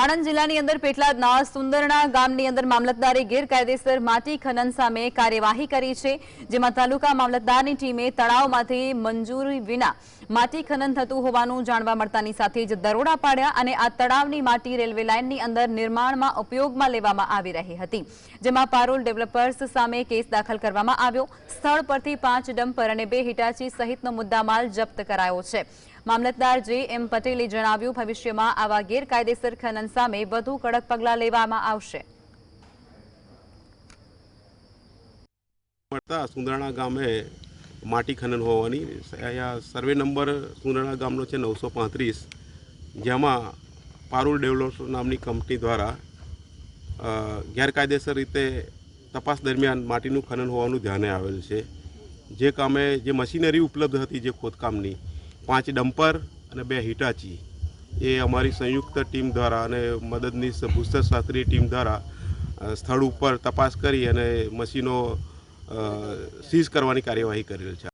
આણંદ જિલ્લાની અંદર પેટલાદના સુંદરણા ગામની અંદર મામલતદારે ગેરકાયદેસર માટી ખનન સામે કાર્યવાહી કરી છે, જેમાં તાલુકા મામલતદારની ટીમે તળાવમાંથી મંજૂરી વિના માટી ખનન થતું હોવાનું જાણવા મળતાની સાથે જ દરોડા પાડ્યા અને આ તળાવની માટી રેલવે લાઇનની અંદર નિર્માણમાં ઉપયોગમાં લેવામાં આવી રહી હતી, જેમાં પારોલ ડેવલપર્સ સામે કેસ દાખલ કરવામાં આવ્યો. સ્થળ પરથી પાંચ ડમ્પર અને બે હિટાચી સહિતનો મુદ્દામાલ જપ્ત કરાયો છે. મામલતદાર જે એમ પટેલે જણાવ્યું, ભવિષ્યમાં આવા ગેરકાયદેસર ખનન સામે વધુ કડક પગલાં લેવામાં આવશે. મળતા સુંદરાણા ગામે માટી ખનન હોવાની, અહીંયા સર્વે નંબર સુંદરાણા ગામનો છે નવસો પાંત્રીસ, જેમાં પારુલ ડેવલપ્સ નામની કંપની દ્વારા ગેરકાયદેસર રીતે તપાસ દરમિયાન માટીનું ખનન હોવાનું ધ્યાને આવેલ છે. જે કામે જે મશીનરી ઉપલબ્ધ હતી જે ખોદકામની પાંચ ડમ્પર અને બે હિટાચી. એ અમારી સંયુક્ત ટીમ દ્વારા અને મદદનીશ ભૂસ્તરશાસ્ત્રી ટીમ દ્વારા સ્થળ ઉપર તપાસ કરી અને મશીનો સીઝ કરવાની કાર્યવાહી કરેલ છે.